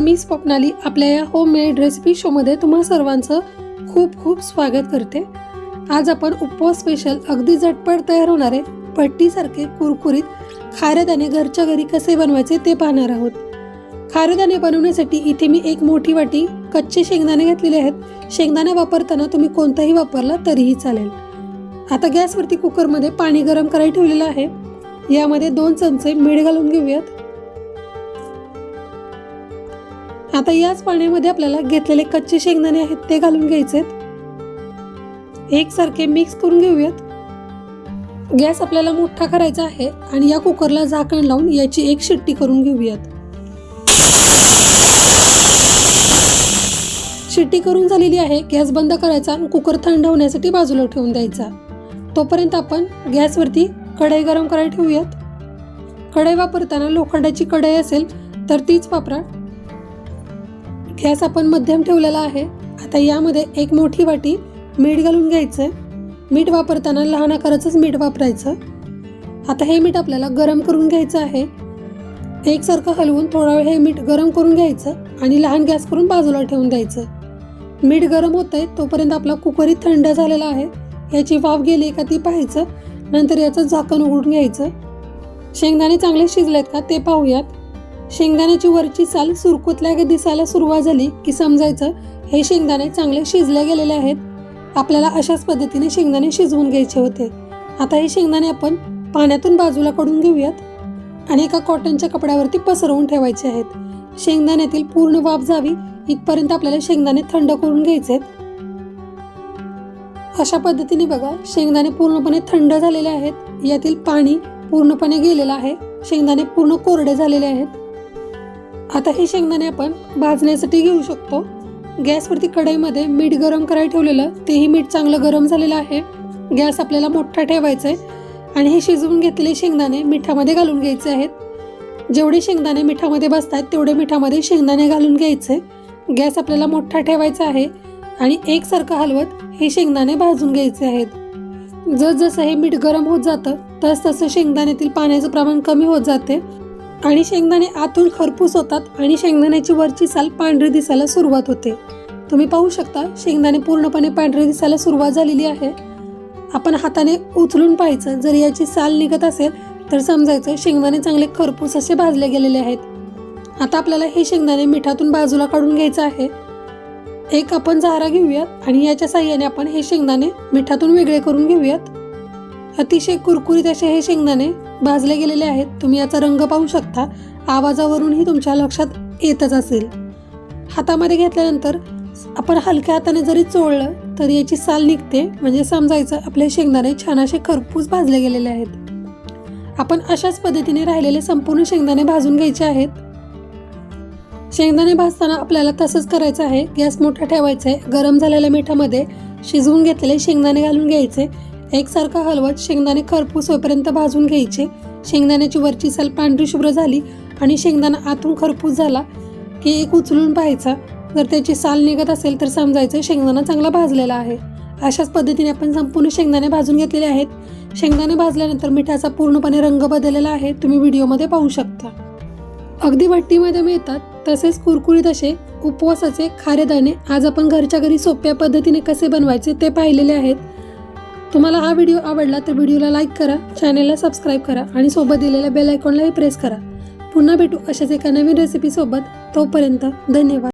नमस्कार मी स्वप्नाली. आपल्या या होममेड रेसिपी शोमध्ये तुम्हा सर्वांचं खूप खूप स्वागत करते. आज आपण उपवास स्पेशल अगदी झटपट तयार होणारे पट्टीसारखे कुरकुरीत खारेदाणे घरच्या घरी कसे बनवायचे ते पाहणार आहोत. खारेदाणे बनवण्यासाठी इथे मी एक मोठी वाटी कच्चे शेंगदाणे घेतलेले आहेत. शेंगदाणे वापरताना तुम्ही कोणताही वापरला तरीही चालेल. आता गॅसवरती कुकरमध्ये पाणी गरम करायला ठेवलेलं आहे. यामध्ये दोन चमचे मीठ घालून घेऊयात. आता याच पाण्यामध्ये आपल्याला घेतलेले कच्चे शेंगदाणे आहेत ते घालून घ्यायचे एकसारखे मिक्स करून घेऊयात. गॅस आपल्याला मोठा करायचा आहे आणि या कुकरला झाकण लावून याची एक शिट्टी करून घेऊयात. शिट्टी करून झालेली आहे गॅस बंद करायचा आणि कुकर थंड होण्यासाठी बाजूला ठेवून द्यायचा. तोपर्यंत आपण गॅसवरती कढई गरम करायला ठेवूयात. कढई वापरताना लोखंडाची कढई असेल तर तीच वापरा. गॅस आपण मध्यम ठेवलेला आहे. आता यामध्ये एक मोठी वाटी मीठ घालून घ्यायचं आहे मीठ वापरताना लहान आकाराचंच मीठ वापरायचं. आता हे मीठ आपल्याला गरम करून घ्यायचं आहे. एकसारखं हलवून थोडा वेळ हे मीठ गरम करून घ्यायचं आणि लहान गॅस करून बाजूला ठेवून द्यायचं. मीठ गरम होत आहे तोपर्यंत आपला कुकरही थंड झालेला आहे. याची वाफ गेली का ती पाहायचं. नंतर याचं झाकण उघडून घ्यायचं. शेंगदाणे चांगले शिजलेत का ते पाहूयात. शेंगदाण्याची वरची साल सुरकुतल्या दिसायला सुरुवात झाली की समजायचं हे शेंगदाणे चांगले शिजले गेलेले आहेत. आपल्याला अशाच पद्धतीने शेंगदाणे शिजवून घ्यायचे होते. आता हे शेंगदाणे आपण पाण्यातून बाजूला काढून घेऊयात आणि एका कॉटनच्या कपड्यावरती पसरवून ठेवायचे आहेत. शेंगदाण्यातील पूर्ण वाफ जावी इथपर्यंत आपल्याला शेंगदाणे थंड करून घ्यायचे अशा पद्धतीने बघा शेंगदाणे पूर्णपणे थंड झालेले आहेत. यातील पाणी पूर्णपणे गेलेलं आहे. शेंगदाणे पूर्ण कोरडे झालेले आहेत. आता हे शेंगदाणे आपण भाजण्यासाठी घेऊ शकतो. गॅसवरती कढईमध्ये मीठ गरम करायला ठेवलेलं तेही मीठ चांगलं गरम झालेलं आहे. गॅस आपल्याला मोठा ठेवायचा आहे आणि हे शिजवून घेतलेले शेंगदाणे मिठामध्ये घालून घ्यायचे आहेत. जेवढे शेंगदाणे मिठामध्ये बसतात तेवढे मिठामध्ये शेंगदाणे घालून घ्यायचे. गॅस आपल्याला मोठा ठेवायचा आहे. आणि एकसारखं हलवत हे शेंगदाणे भाजून घ्यायचे आहेत. जसजसं हे मीठ गरम होत जातं तस तसं शेंगदाण्यातील पाण्याचं प्रमाण कमी होत जाते. आणि शेंगदाणे आतून खरपूस होतात आणि शेंगदाण्याची वरची साल पांढरी दिसायला सुरुवात होते. तुम्ही पाहू शकता शेंगदाणे पूर्णपणे पांढरे दिसायला सुरुवात झालेली आहे. आपण हाताने उचलून पाहायचं जर याची साल निघत असेल तर समजायचं शेंगदाणे चांगले खरपूस असे भाजले गेलेले आहेत. आता आपल्याला हे शेंगदाणे मिठातून बाजूला काढून घ्यायचं आहे. एक आपण झारा घेऊयात आणि याच्या साह्याने आपण हे शेंगदाणे मिठातून वेगळे करून घेऊयात. अतिशय कुरकुरीत असे हे शेंगदाणे भाजले गेलेले आहेत. तुम्ही याचा रंग पाहू शकता. आवाजावरूनही तुमच्या लक्षात येतच असेल. हातामध्ये घेतल्यानंतर आपण हलक्या हाताने जरी चोळलं तरी याची साल निघते. म्हणजे समजायचं आपले शेंगदाणे छान असे खरपूस भाजले गेलेले आहेत. आपण अशाच पद्धतीने राहिलेले संपूर्ण शेंगदाणे भाजून घ्यायचे आहेत. शेंगदाणे भाजताना आपल्याला तसंच करायचं आहे. गॅस मोठा ठेवायचा आहे. गरम झालेल्या मिठामध्ये शिजवून घेतलेले शेंगदाणे घालून घ्यायचे. एकसारखा हलवत शेंगदाणे खरपूस होईपर्यंत भाजून घ्यायचे. शेंगदाण्याची वरची साल पांढरी शुभ्र झाली आणि शेंगदाणा आतून खरपूस झाला की एक उचलून पाहायचा. जर त्याची साल निघत असेल तर समजायचं शेंगदाणा चांगला भाजलेला आहे. अशाच पद्धतीने आपण संपूर्ण शेंगदाणे भाजून घेतलेले आहेत. शेंगदाणे भाजल्यानंतर मिठाचा पूर्णपणे रंग बदललेला आहे. तुम्ही व्हिडिओमध्ये पाहू शकता. अगदी भट्टीमध्ये मिळतात तसेच कुरकुरीत असे उपवासाचे खारेदाणे आज आपण घरच्या घरी सोप्या पद्धतीने कसे बनवायचे ते पाहिलेले आहेत. तुम्हाला हा व्हिडिओ आवडला तर व्हिडिओला लाईक करा चॅनेलला सबस्क्राईब करा आणि सोबत दिलेल्या बेल आयकॉनलाही प्रेस करा. पुन्हा भेटू अशाच एका नवीन रेसिपीसोबत तोपर्यंत धन्यवाद.